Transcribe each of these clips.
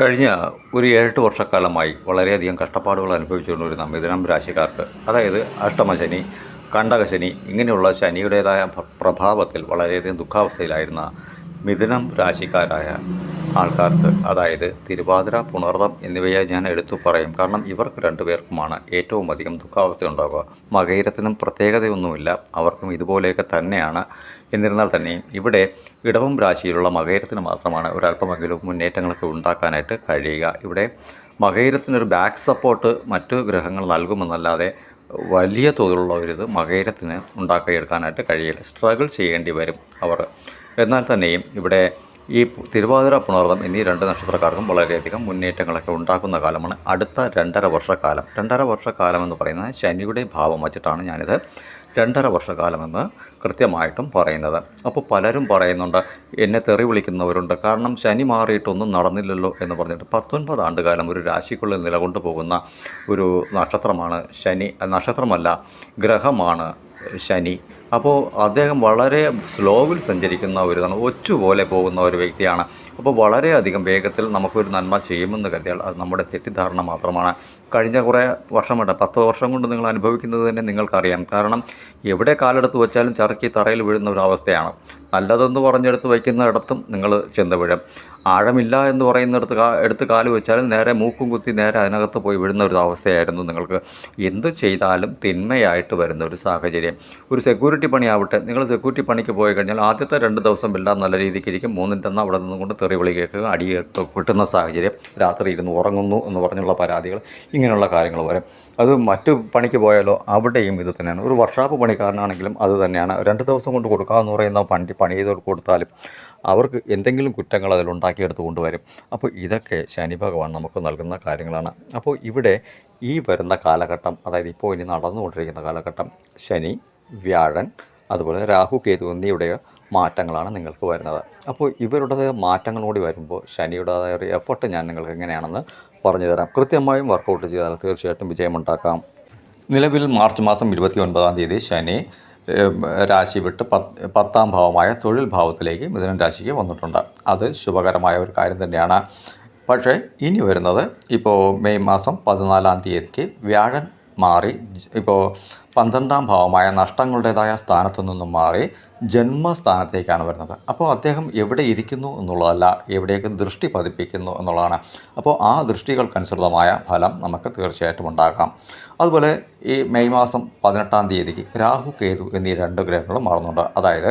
കഴിഞ്ഞ ഒരു ഏഴെട്ട് വർഷക്കാലമായി വളരെയധികം കഷ്ടപ്പാടുകൾ അനുഭവിച്ചുകൊണ്ടിരുന്ന മിഥുനം രാശിക്കാർക്ക് അതായത് അഷ്ടമശനി കണ്ടകശനി ഇങ്ങനെയുള്ള ശനിയുടേതായ പ്രഭാവത്തിൽ വളരെയധികം ദുഃഖാവസ്ഥയിലായിരുന്ന മിഥുനം രാശിക്കാരായ ആൾക്കാർക്ക് അതായത് തിരുവാതിര പുണർതം എന്നിവയെ ഞാൻ എടുത്തു പറയും. കാരണം ഇവർക്ക് രണ്ടുപേർക്കുമാണ് ഏറ്റവും അധികം ദുഃഖാവസ്ഥ ഉണ്ടാകുക മകയിരത്തിനും പ്രത്യേകതയൊന്നുമില്ല. അവർക്കും ഇതുപോലെയൊക്കെ തന്നെയാണ്. എന്നിരുന്നാൽ തന്നെയും ഇവിടെ ഇടവം രാശിയിലുള്ള മകേരത്തിന് മാത്രമാണ് ഒരല്പമെങ്കിലും മുന്നേറ്റങ്ങളൊക്കെ ഉണ്ടാക്കാനായിട്ട് കഴിയുക. ഇവിടെ മകേരത്തിനൊരു ബാക്ക് സപ്പോർട്ട് മറ്റു ഗ്രഹങ്ങൾ നൽകുമെന്നല്ലാതെ വലിയ തോതിലുള്ള ഒരു ഇത് മകയിരത്തിന് ഉണ്ടാക്കിയെടുക്കാനായിട്ട് കഴിയില്ല. സ്ട്രഗിൾ ചെയ്യേണ്ടി വരും അവർ. എന്നാൽ തന്നെയും ഇവിടെ ഈ തിരുവാതിര പുണർന്നം എന്നീ രണ്ട് നക്ഷത്രക്കാർക്കും വളരെയധികം മുന്നേറ്റങ്ങളൊക്കെ ഉണ്ടാക്കുന്ന കാലമാണ് അടുത്ത രണ്ടര വർഷക്കാലം. രണ്ടര വർഷക്കാലം എന്ന് പറയുന്നത് ശനിയുടെ ഭാവം വച്ചിട്ടാണ് ഞാനിത് രണ്ടര വർഷകാലമെന്ന് കൃത്യമായിട്ടും പറയുന്നത്. അപ്പോൾ പലരും പറയുന്നുണ്ട് എന്നെ തെറി വിളിക്കുന്നവരുണ്ട്. കാരണം ശനി മാറിയിട്ടൊന്നും നടന്നില്ലല്ലോ എന്ന് പറഞ്ഞിട്ട് പത്തൊൻപത് ആണ്ടുകാലം ഒരു രാശിക്കുള്ളിൽ നിലകൊണ്ടു പോകുന്ന ഒരു നക്ഷത്രമാണ് ശനി. നക്ഷത്രമല്ല ഗ്രഹമാണ് ശനി. അപ്പോൾ അദ്ദേഹം വളരെ സ്ലോവിൽ സഞ്ചരിക്കുന്ന ഒരു ഇതാണ് ഒച്ചുപോലെ പോകുന്ന ഒരു വ്യക്തിയാണ്. അപ്പോൾ വളരെയധികം വേഗത്തിൽ നമുക്കൊരു നന്മ ചെയ്യുമെന്ന് കരുതിയാൽ അത് നമ്മുടെ തെറ്റിദ്ധാരണ മാത്രമാണ്. കഴിഞ്ഞ കുറേ വർഷമുണ്ട് പത്ത് വർഷം കൊണ്ട് നിങ്ങൾ അനുഭവിക്കുന്നത് തന്നെ നിങ്ങൾക്കറിയാം. കാരണം എവിടെ കാലെടുത്ത് വെച്ചാലും ചറുക്കി തറയിൽ വീഴുന്ന ഒരു അവസ്ഥയാണ്. നല്ലതെന്ന് പറഞ്ഞെടുത്ത് വയ്ക്കുന്നിടത്തും നിങ്ങൾ ചെന്ന് വീഴും. ആഴമില്ല എന്ന് പറയുന്നിടത്ത് കാ എടുത്ത് കാൽ വെച്ചാലും നേരെ മൂക്കും കുത്തി നേരെ അതിനകത്ത് പോയി വിടുന്ന ഒരു അവസ്ഥയായിരുന്നു നിങ്ങൾക്ക്. എന്ത് ചെയ്താലും തിന്മയായിട്ട് വരുന്ന ഒരു സാഹചര്യം. ഒരു സെക്യൂരിറ്റി പണിയാവട്ടെ നിങ്ങൾ സെക്യൂരിറ്റി പണിക്ക് പോയി കഴിഞ്ഞാൽ ആദ്യത്തെ രണ്ട് ദിവസം എല്ലാം നല്ല രീതിക്ക് ഇരിക്കും. മൂന്നിന്റെ അന്ന് അവിടെ നിന്നുകൊണ്ട് തെറി വിളി കേൾക്കുക അടി കിട്ടുന്ന സാഹചര്യം. രാത്രി ഇരുന്ന് ഉറങ്ങുന്നു എന്ന് പറഞ്ഞുള്ള പരാതികൾ ഇങ്ങനെയുള്ള കാര്യങ്ങൾ വരും. അത് മറ്റു പണിക്ക് പോയാലോ അവിടെയും ഇത് തന്നെയാണ്. ഒരു വർഷാപ്പ് പണിക്കാരനാണെങ്കിലും അത് തന്നെയാണ്. രണ്ട് ദിവസം കൊണ്ട് കൊടുക്കാമെന്ന് പറയുന്ന പണി പണി ചെയ്ത് കൊടുത്താലും അവർക്ക് എന്തെങ്കിലും കുറ്റങ്ങൾ അതിൽ ഉണ്ടാക്കിയെടുത്ത് കൊണ്ടുവരും. അപ്പോൾ ഇതൊക്കെ ശനി ഭഗവാൻ നമുക്ക് നൽകുന്ന കാര്യങ്ങളാണ്. അപ്പോൾ ഇവിടെ ഈ വരുന്ന കാലഘട്ടം അതായത് ഇപ്പോൾ ഇനി നടന്നുകൊണ്ടിരിക്കുന്ന കാലഘട്ടം ശനി വ്യാഴൻ അതുപോലെ രാഹു കേതു എന്നിവയുടെ മാറ്റങ്ങളാണ് നിങ്ങൾക്ക് വരുന്നത്. അപ്പോൾ ഇവരുടെ മാറ്റങ്ങളോടി വരുമ്പോൾ ശനിയുടേതായ ഒരു എഫർട്ട് ഞാൻ നിങ്ങൾക്ക് എങ്ങനെയാണെന്ന് പറഞ്ഞു തരാം കൃത്യമായും വർക്കൗട്ട് ചെയ്താൽ തീർച്ചയായിട്ടും വിജയമുണ്ടാക്കാം. നിലവിൽ മാർച്ച് മാസം ഇരുപത്തി ഒൻപതാം തീയതി ശനി രാശി വിട്ട് പത്ത് പത്താം ഭാവമായ തൊഴിൽ ഭാവത്തിലേക്ക് മിഥുനൻ രാശിക്ക് വന്നിട്ടുണ്ട്. അത് ശുഭകരമായ ഒരു കാര്യം തന്നെയാണ്. പക്ഷേ ഇനി വരുന്നത് ഇപ്പോൾ മെയ് മാസം പതിനാലാം തീയതിക്ക് വ്യാഴൻ മാറി. ഇപ്പോൾ പന്ത്രണ്ടാം ഭാവമായ നഷ്ടങ്ങളുടേതായ സ്ഥാനത്തു നിന്നും മാറി ജന്മസ്ഥാനത്തേക്കാണ് വരുന്നത്. അപ്പോൾ അദ്ദേഹം എവിടെ ഇരിക്കുന്നു എന്നുള്ളതല്ല എവിടെയൊക്കെ ദൃഷ്ടി പതിപ്പിക്കുന്നു എന്നുള്ളതാണ്. അപ്പോൾ ആ ദൃഷ്ടികൾക്കനുസൃതമായ ഫലം നമുക്ക് തീർച്ചയായിട്ടും ഉണ്ടാക്കാം അതുപോലെ ഈ മെയ് മാസം പതിനെട്ടാം തീയതിക്ക് രാഹു കേതു എന്നീ രണ്ട് ഗ്രഹങ്ങൾ മാറുന്നുണ്ട്. അതായത്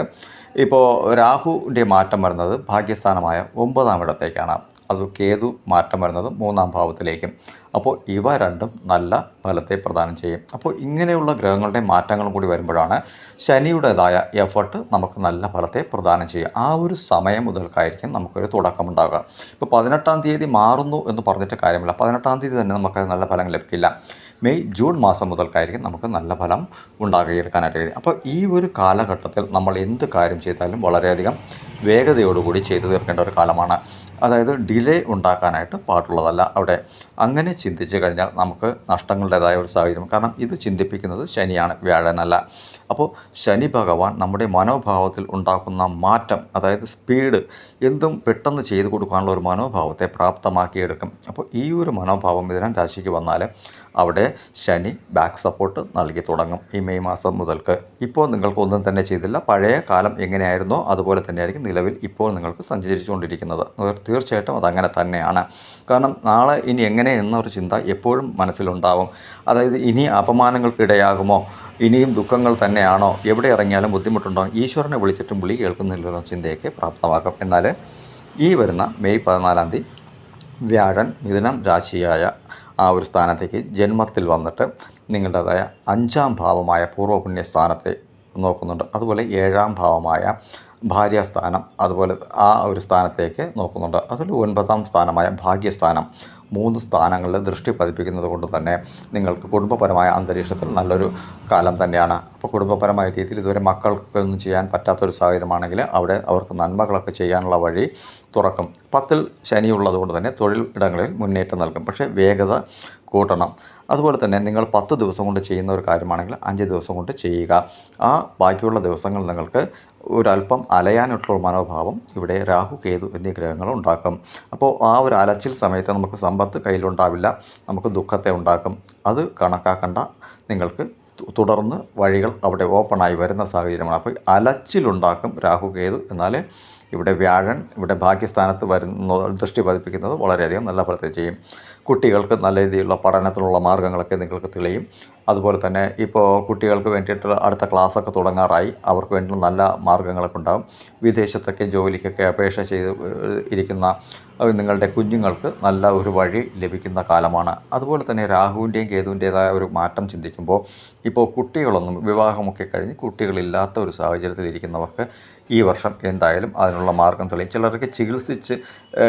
ഇപ്പോൾ രാഹുവിന്റെ മാറ്റം വരുന്നത് ഭാഗ്യസ്ഥാനമായ ഒമ്പതാം ഇടത്തേക്കാണ്. അത് കേതു മാറ്റം വരുന്നത് മൂന്നാം ഭാവത്തിലേക്കും. അപ്പോൾ ഇവ രണ്ടും നല്ല ഫലത്തെ പ്രദാനം ചെയ്യും. അപ്പോൾ ഇങ്ങനെയുള്ള ഗ്രഹങ്ങളുടെ മാറ്റങ്ങളും കൂടി വരുമ്പോഴാണ് ശനിയുടേതായ എഫർട്ട് നമുക്ക് നല്ല ഫലത്തെ പ്രദാനം ചെയ്യുക. ആ ഒരു സമയം മുതൽക്കായിരിക്കും നമുക്കൊരു തുടക്കമുണ്ടാകുക ഇപ്പോൾ പതിനെട്ടാം തീയതി മാറുന്നു എന്ന് പറഞ്ഞിട്ട് കാര്യമില്ല. പതിനെട്ടാം തീയതി തന്നെ നമുക്ക് നല്ല ഫലം ലഭിക്കില്ല. മെയ് ജൂൺ മാസം മുതൽക്കായിരിക്കും നമുക്ക് നല്ല ഫലം ഉണ്ടാക്കിയെടുക്കാനായിട്ട് കഴിയും അപ്പോൾ ഈ ഒരു കാലഘട്ടത്തിൽ നമ്മൾ എന്ത് കാര്യം ചെയ്താലും വളരെയധികം വേഗതയോടുകൂടി ചെയ്തു തീർക്കേണ്ട ഒരു കാലമാണ്. അതായത് ഡിലേ ഉണ്ടാക്കാനായിട്ട് പാടുള്ളതല്ല അവിടെ. അങ്ങനെ ചിന്തിച്ചു കഴിഞ്ഞാൽ നമുക്ക് നഷ്ടങ്ങളുടേതായ ഒരു സാഹചര്യം. കാരണം ഇത് ചിന്തിപ്പിക്കുന്നത് ശനിയാണ് വ്യാഴനല്ല. അപ്പോൾ ശനി ഭഗവാൻ നമ്മുടെ മനോഭാവത്തിൽ ഉണ്ടാക്കുന്ന മാറ്റം അതായത് സ്പീഡ് എന്തും പെട്ടെന്ന് ചെയ്തു കൊടുക്കാനുള്ള ഒരു മനോഭാവത്തെ പ്രാപ്തമാക്കിയെടുക്കും. അപ്പോൾ ഈ ഒരു മനോഭാവം ഇതിനം രാശിക്ക് വന്നാൽ അവിടെ ശനി ബാക്ക് സപ്പോർട്ട് നൽകി തുടങ്ങും ഈ മെയ് മാസം മുതൽക്ക്. ഇപ്പോൾ നിങ്ങൾക്ക് ഒന്നും തന്നെ ചെയ്തില്ല. പഴയ കാലം എങ്ങനെയായിരുന്നോ അതുപോലെ തന്നെയായിരിക്കും നിലവിൽ ഇപ്പോൾ നിങ്ങൾക്ക് സഞ്ചരിച്ചുകൊണ്ടിരിക്കുന്നത്. തീർ- തീർച്ചയായിട്ടും അതങ്ങനെ തന്നെയാണ്. കാരണം നാളെ ഇനി എങ്ങനെ എന്നൊരു ചിന്ത എപ്പോഴും മനസ്സിലുണ്ടാവും. അതായത് ഇനി അപമാനങ്ങൾക്കിടയാകുമോ? ഇനിയും ദുഃഖങ്ങൾ തന്നെയാണോ? എവിടെ ഇറങ്ങിയാലും ബുദ്ധിമുട്ടുണ്ടോ? ഈശ്വരനെ വിളിച്ചിട്ടും വിളി കേൾക്കുന്നില്ലെന്ന ചിന്തയൊക്കെ പ്രാപ്തമാക്കും. എന്നാൽ ഈ വരുന്ന മെയ് പതിനാലാം തീയതി വ്യാഴൻ മിഥുനം രാശിയായ ആ ഒരു സ്ഥാനത്തേക്ക് ജന്മത്തിൽ വന്നിട്ട് നിങ്ങളുടേതായ അഞ്ചാം ഭാവമായ പൂർവപുണ്യ സ്ഥാനത്തെ നോക്കുന്നുണ്ട്. അതുപോലെ ഏഴാം ഭാവമായ ഭാര്യാസ്ഥാനം അതുപോലെ ആ ഒരു സ്ഥാനത്തേക്ക് നോക്കുന്നുണ്ട്. അതുപോലെ ഒൻപതാം സ്ഥാനമായ ഭാഗ്യസ്ഥാനം മൂന്ന് സ്ഥാനങ്ങളിൽ ദൃഷ്ടി പതിപ്പിക്കുന്നത് കൊണ്ട് തന്നെ നിങ്ങൾക്ക് കുടുംബപരമായ അന്തരീക്ഷത്തിൽ നല്ലൊരു കാലം തന്നെയാണ്. അപ്പോൾ കുടുംബപരമായ രീതിയിൽ ഇതുവരെ മക്കൾക്കൊന്നും ചെയ്യാൻ പറ്റാത്തൊരു സാഹചര്യമാണെങ്കിൽ അവിടെ അവർക്ക് നന്മകളൊക്കെ ചെയ്യാനുള്ള വഴി തുറക്കും. പത്തിൽ ശനി ഉള്ളതുകൊണ്ട് തന്നെ തൊഴിൽ ഇടങ്ങളിൽ മുന്നേറ്റം നൽകും. പക്ഷേ വേഗത കൂട്ടണം. അതുപോലെ തന്നെ നിങ്ങൾ പത്ത് ദിവസം കൊണ്ട് ചെയ്യുന്ന ഒരു കാര്യമാണെങ്കിൽ അഞ്ച് ദിവസം കൊണ്ട് ചെയ്യുക. ആ ബാക്കിയുള്ള ദിവസങ്ങൾ നിങ്ങൾക്ക് ഒരല്പം അലയാനുള്ള മനോഭാവം ഇവിടെ രാഹു കേതു എന്നീ ഗ്രഹങ്ങൾ ഉണ്ടാക്കും. അപ്പോൾ ആ ഒരു അലച്ചിൽ സമയത്ത് നമുക്ക് സമ്പത്ത് കയ്യിലുണ്ടാവില്ല നമുക്ക് ദുഃഖത്തെ ഉണ്ടാക്കും. അത് കണക്കാക്കണ്ട. നിങ്ങൾക്ക് തുടർന്ന് വഴികൾ അവിടെ ഓപ്പണായി വരുന്ന സാഹചര്യമാണ്. അപ്പോൾ അലച്ചിലുണ്ടാക്കും രാഹു കേതു എന്നാൽ ഇവിടെ വ്യാഴൻ ഇവിടെ ഭാഗ്യസ്ഥാനത്ത് വരുന്ന ദൃഷ്ടി പതിപ്പിക്കുന്നത് വളരെയധികം നല്ല ഫലത്തെ ചെയ്യും. കുട്ടികൾക്ക് നല്ല രീതിയിലുള്ള പഠനത്തിനുള്ള മാർഗങ്ങളൊക്കെ നിങ്ങൾക്ക് തെളിയും. അതുപോലെ തന്നെ ഇപ്പോൾ കുട്ടികൾക്ക് വേണ്ടിയിട്ട് അടുത്ത ക്ലാസ്സൊക്കെ തുടങ്ങാറായി. അവർക്ക് വേണ്ടി നല്ല മാർഗങ്ങളൊക്കെ ഉണ്ടാകും വിദേശത്തൊക്കെ ജോലിക്കൊക്കെ അപേക്ഷ ചെയ്ത് ഇരിക്കുന്ന നിങ്ങളുടെ കുഞ്ഞുങ്ങൾക്ക് നല്ല ഒരു വഴി ലഭിക്കുന്ന കാലമാണ്. അതുപോലെ തന്നെ രാഹുവിന്റെയും കേതുവിന്റേതായ ഒരു മാറ്റം ചിന്തിക്കുമ്പോൾ ഇപ്പോൾ കുട്ടികളൊന്നും വിവാഹമൊക്കെ കഴിഞ്ഞ് കുട്ടികളില്ലാത്ത ഒരു സാഹചര്യത്തിൽ ഇരിക്കുന്നവർക്ക് ഈ വർഷം എന്തായാലും അതിനുള്ള മാർഗം തെളിയും. ചിലർക്ക് ചികിത്സിച്ച്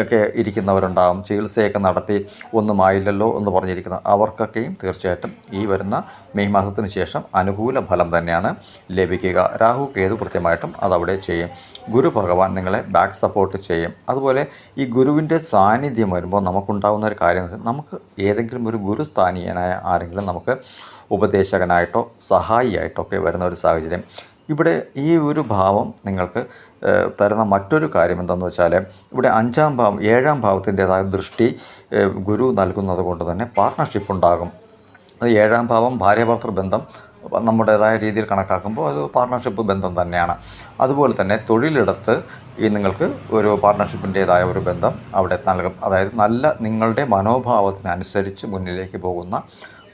ഒക്കെ ഇരിക്കുന്നവരുണ്ടാകും ചികിത്സയൊക്കെ നടത്തി ഒന്നും ആയില്ലല്ലോ എന്ന് പറഞ്ഞിരിക്കുന്ന അവർക്കൊക്കെയും തീർച്ചയായിട്ടും ഈ വരുന്ന മെയ് മാസത്തിന് ശേഷം അനുകൂല ഫലം തന്നെയാണ് ലഭിക്കുക. രാഹു കേതു കൃത്യമായിട്ടും അതവിടെ ചെയ്യും. ഗുരു ഭഗവാൻ നിങ്ങളെ ബാക്ക് സപ്പോർട്ട് ചെയ്യും. അതുപോലെ ഈ ഗുരുവിന്റെ സാന്നിധ്യം വരുമ്പോൾ നമുക്കുണ്ടാകുന്ന ഒരു കാര്യം നമുക്ക് ഏതെങ്കിലും ഒരു ഗുരുസ്ഥാനീയനായ ആരെങ്കിലും നമുക്ക് ഉപദേശകനായിട്ടോ സഹായിയായിട്ടോ ഒക്കെ വരുന്ന ഒരു സാഹചര്യം. ഇവിടെ ഈ ഒരു ഭാവം നിങ്ങൾക്ക് തരുന്ന മറ്റൊരു കാര്യം എന്താണെന്ന് വെച്ചാൽ ഇവിടെ അഞ്ചാം ഭാവം ഏഴാം ഭാവത്തിന്റെതായ ദൃഷ്ടി ഗുരു നൽകുന്നത് കൊണ്ട് തന്നെ പാർട്ട്ണർഷിപ്പ് ഉണ്ടാകും. ഏഴാം ഭാവം ഭാര്യാഭർത്തൃ ബന്ധം നമ്മുടേതായ രീതിയിൽ കണക്കാക്കുമ്പോൾ അത് പാർട്ണർഷിപ്പ് ബന്ധം തന്നെയാണ്. അതുപോലെ തന്നെ തൊഴിലിടത്ത് ഈ നിങ്ങൾക്ക് ഒരു പാർട്ണർഷിപ്പിന്റേതായ ഒരു ബന്ധം അവിടെ നൽകും. അതായത് നല്ല നിങ്ങളുടെ മനോഭാവത്തിനനുസരിച്ച് മുന്നിലേക്ക് പോകുന്ന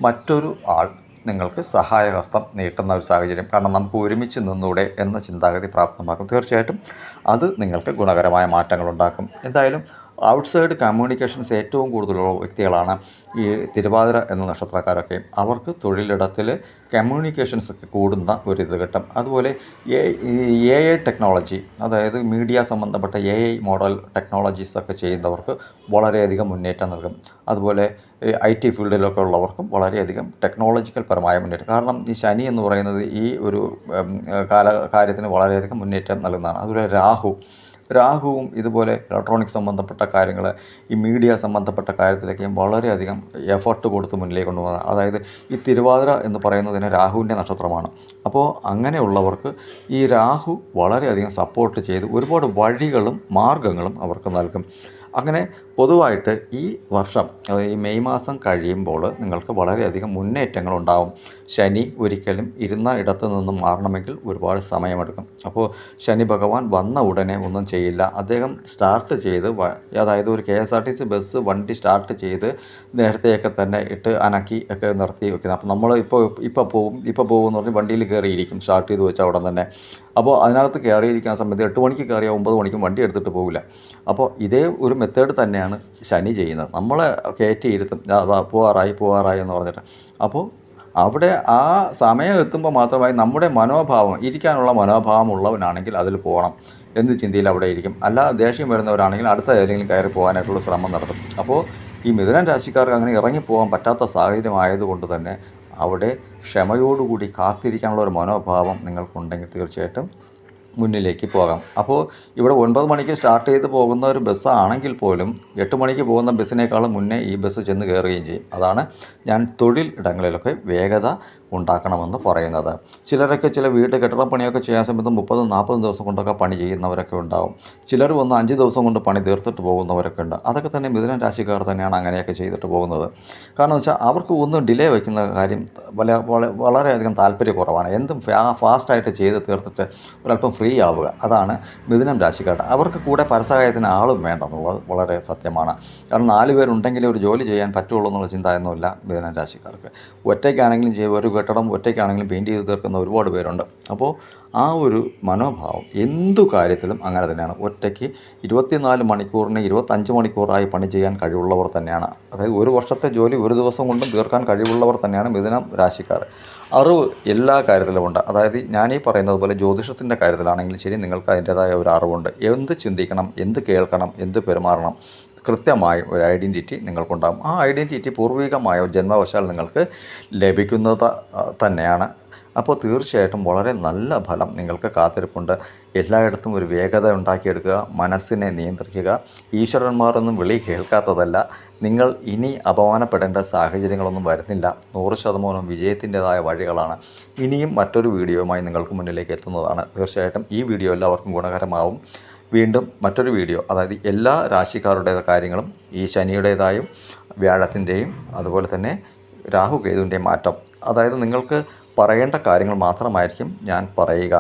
മറ്റൊരു ആൾ നിങ്ങൾക്ക് സഹായഹസ്തം നീട്ടുന്ന ഒരു സാഹചര്യം. കാരണം നമുക്ക് ഒരുമിച്ച് നിന്നൂടെ എന്ന ചിന്താഗതി പ്രാപ്തമാക്കും. തീർച്ചയായിട്ടും അത് നിങ്ങൾക്ക് ഗുണകരമായ മാറ്റങ്ങൾ ഉണ്ടാക്കും എന്തായാലും ഔട്ട്സൈഡ് കമ്മ്യൂണിക്കേഷൻസ് ഏറ്റവും കൂടുതലുള്ള വ്യക്തികളാണ് ഈ തിരുവാതിര എന്ന നക്ഷത്രക്കാരൊക്കെ. അവർക്ക് തൊഴിലിടത്തിൽ കമ്മ്യൂണിക്കേഷൻസ് ഒക്കെ കൂടുന്ന ഒരു ഇത് കിട്ടും അതുപോലെ എ ഐ ടെക്നോളജി അതായത് മീഡിയ സംബന്ധപ്പെട്ട എ ഐ മോഡൽ ടെക്നോളജീസ് ഒക്കെ ചെയ്യുന്നവർക്ക് വളരെയധികം മുന്നേറ്റം നൽകും. അതുപോലെ ഐ ടി ഫീൽഡിലൊക്കെ ഉള്ളവർക്കും വളരെയധികം ടെക്നോളജിക്കൽ പരമായ മുന്നേറ്റം. കാരണം ഈ ശനി എന്ന് പറയുന്നത് ഈ ഒരു കാല കാര്യത്തിന് വളരെയധികം മുന്നേറ്റം നൽകുന്നതാണ്. അതുപോലെ രാഹു രാഹുവും ഇതുപോലെ ഇലക്ട്രോണിക്സ് സംബന്ധപ്പെട്ട കാര്യങ്ങൾ ഈ മീഡിയ സംബന്ധപ്പെട്ട കാര്യത്തിലേക്കും വളരെയധികം എഫർട്ട് കൊടുത്ത് മുന്നിലേക്ക് കൊണ്ടുപോകുന്നത് അതായത് ഈ തിരുവാതിര എന്ന് പറയുന്നതിന് രാഹുവിന്റെ നക്ഷത്രമാണ്. അപ്പോൾ അങ്ങനെയുള്ളവർക്ക് ഈ രാഹു വളരെയധികം സപ്പോർട്ട് ചെയ്ത് ഒരുപാട് വഴികളും മാർഗങ്ങളും അവർക്ക് നൽകും. അങ്ങനെ പൊതുവായിട്ട് ഈ വർഷം ഈ മെയ് മാസം കഴിയുമ്പോൾ നിങ്ങൾക്ക് വളരെയധികം മുന്നേറ്റങ്ങൾ ഉണ്ടാവും. ശനി ഒരിക്കലും ഇരുന്ന ഇടത്തു നിന്നും മാറണമെങ്കിൽ ഒരുപാട് സമയമെടുക്കും. അപ്പോൾ ശനി ഭഗവാൻ വന്ന ഉടനെ ഒന്നും ചെയ്യില്ല. അദ്ദേഹം സ്റ്റാർട്ട് ചെയ്ത് അതായത് ഒരു K S R T C bus വണ്ടി സ്റ്റാർട്ട് ചെയ്ത് നേരത്തെയൊക്കെ തന്നെ ഇട്ട് അനക്കി ഒക്കെ നിർത്തി വെക്കുന്നത് അപ്പോൾ നമ്മൾ ഇപ്പോൾ ഇപ്പോൾ പോകും ഇപ്പോൾ പോകും എന്ന് പറഞ്ഞ് വണ്ടിയിൽ കയറിയിരിക്കും സ്റ്റാർട്ട് ചെയ്ത് വെച്ചാൽ ഉടൻ തന്നെ. അപ്പോൾ അതിനകത്ത് കയറിയിരിക്കുന്ന സമയത്ത് എട്ട് മണിക്ക് കയറിയാൽ ഒമ്പത് മണിക്കും വണ്ടി എടുത്തിട്ട് പോകില്ല. അപ്പോൾ ഇതേ ഒരു മെത്തേഡ് തന്നെയാണ് ശനി ചെയ്യുന്നത്. നമ്മളെ കയറ്റിയിരുത്തും. പോവാറായി പോവാറായി എന്ന് പറഞ്ഞിട്ട്. അപ്പോൾ അവിടെ ആ സമയം എത്തുമ്പോൾ മാത്രമായി നമ്മുടെ മനോഭാവം ഇരിക്കാനുള്ള മനോഭാവം ഉള്ളവനാണെങ്കിൽ അതിൽ പോകണം എന്ന് ചിന്തയിൽ അവിടെ ഇരിക്കും. അല്ല ദേഷ്യം വരുന്നവരാണെങ്കിൽ അടുത്ത ഏതെങ്കിലും കയറി പോകാനായിട്ടുള്ള ശ്രമം നടത്തും. അപ്പോൾ ഈ മിഥുനൻ രാശിക്കാർക്ക് അങ്ങനെ ഇറങ്ങിപ്പോകാൻ പറ്റാത്ത സാഹചര്യമായതുകൊണ്ട് തന്നെ അവിടെ ക്ഷമയോടുകൂടി കാത്തിരിക്കാനുള്ള ഒരു മനോഭാവം നിങ്ങൾക്കുണ്ടെങ്കിൽ തീർച്ചയായിട്ടും മുന്നിലേക്ക് പോകാം. അപ്പോൾ ഇവിടെ ഒൻപത് മണിക്ക് സ്റ്റാർട്ട് ചെയ്ത് പോകുന്ന ഒരു ബസ്സാണെങ്കിൽ പോലും എട്ട് മണിക്ക് പോകുന്ന ബസ്സിനേക്കാളും മുന്നേ ഈ ബസ് ചെന്ന് കയറുകയും ചെയ്യും. അതാണ് ഞാൻ തൊഴിൽ ഇടങ്ങളിലൊക്കെ വേഗത ഉണ്ടാക്കണമെന്ന് പറയുന്നത്. ചിലരൊക്കെ ചില വീട് കെട്ടിട പണിയൊക്കെ ചെയ്യാൻ സമയത്ത് മുപ്പതും നാൽപ്പതും ദിവസം കൊണ്ടൊക്കെ പണി ചെയ്യുന്നവരൊക്കെ ഉണ്ടാവും. ചിലർ വന്ന് അഞ്ച് ദിവസം കൊണ്ട് പണി തീർത്തിട്ട് പോകുന്നവരൊക്കെ ഉണ്ട്. അതൊക്കെ തന്നെ മിഥുന രാശിക്കാർ തന്നെയാണ് അങ്ങനെയൊക്കെ ചെയ്തിട്ട് പോകുന്നത്. കാരണം വെച്ചാൽ അവർക്ക് ഒന്നും ഡിലേ വയ്ക്കുന്ന കാര്യം വള- വളരെയധികം താല്പര്യക്കുറവാണ്. എന്തും ഫാസ്റ്റായിട്ട് ചെയ്ത് തീർത്തിട്ട് ഒരല്പം ഫ്രീ ആവുക. അതാണ് മിഥുനം രാശിക്കാരുടെ. അവർക്ക് കൂടെ പരസഹായത്തിന് ആളും വേണ്ടെന്നുള്ളത് വളരെ സത്യമാണ്. കാരണം നാല് പേരുണ്ടെങ്കിലേ ഒരു ജോലി ചെയ്യാൻ പറ്റുള്ളൂ എന്നുള്ള ചിന്ത ഒന്നുമില്ല മിഥുനം രാശിക്കാർക്ക്. ഒറ്റയ്ക്കാണെങ്കിലും ചെയ്യും. ഒരു കെട്ടിടം ഒറ്റയ്ക്കാണെങ്കിലും പെയിന്റ് ചെയ്ത് തീർക്കുന്ന ഒരുപാട് പേരുണ്ട്. അപ്പോൾ ആ ഒരു മനോഭാവം എന്തു കാര്യത്തിലും അങ്ങനെ തന്നെയാണ്. ഒറ്റയ്ക്ക് ഇരുപത്തിനാല് മണിക്കൂറിന് ഇരുപത്തഞ്ച് മണിക്കൂറായി പണി ചെയ്യാൻ കഴിവുള്ളവർ തന്നെയാണ്. അതായത് ഒരു വർഷത്തെ ജോലി ഒരു ദിവസം കൊണ്ടും തീർക്കാൻ കഴിവുള്ളവർ തന്നെയാണ് മിഥുനം രാശിക്കാർ അറിവ് എല്ലാ കാര്യത്തിലും ഉണ്ട്. അതായത് ഞാനീ പറയുന്നത് പോലെ ജ്യോതിഷത്തിന്റെ കാര്യത്തിലാണെങ്കിലും ശരി നിങ്ങൾക്ക് അതിന്റേതായ ഒരു അറിവുണ്ട്. എന്ത് ചിന്തിക്കണം എന്ത് കേൾക്കണം എന്ത് പെരുമാറണം കൃത്യമായ ഒരു ഐഡന്റിറ്റി നിങ്ങൾക്കുണ്ടാകും. ആ ഐഡന്റിറ്റി പൂർവികമായ ജന്മവശാൽ നിങ്ങൾക്ക് ലഭിക്കുന്നത് തന്നെയാണ്. അപ്പോൾ തീർച്ചയായിട്ടും വളരെ നല്ല ഫലം നിങ്ങൾക്ക് കാത്തിരിപ്പുണ്ട്. എല്ലായിടത്തും ഒരു വേഗത ഉണ്ടാക്കിയെടുക്കുക മനസ്സിനെ നിയന്ത്രിക്കുക. ഈശ്വരന്മാരൊന്നും വിളി കേൾക്കാത്തതല്ല. നിങ്ങൾ ഇനി അപമാനപ്പെടേണ്ട സാഹചര്യങ്ങളൊന്നും വരുന്നില്ല. നൂറ് ശതമാനം വിജയത്തിന്റെതായ വഴികളാണ്. ഇനിയും മറ്റൊരു വീഡിയോയുമായി നിങ്ങൾക്ക് മുന്നിലേക്ക് എത്തുന്നതാണ്. തീർച്ചയായിട്ടും ഈ വീഡിയോ എല്ലാവർക്കും ഗുണകരമാവും. വീണ്ടും മറ്റൊരു വീഡിയോ അതായത് എല്ലാ രാശിക്കാരുടെ കാര്യങ്ങളും ഈ ശനിയുടേതായും വ്യാഴത്തിന്റെയും അതുപോലെ തന്നെ രാഹു കേതുവിന്റെയും മാറ്റം. അതായത് നിങ്ങൾക്ക് പറയേണ്ട കാര്യങ്ങൾ മാത്രമായിരിക്കും ഞാൻ പറയുക.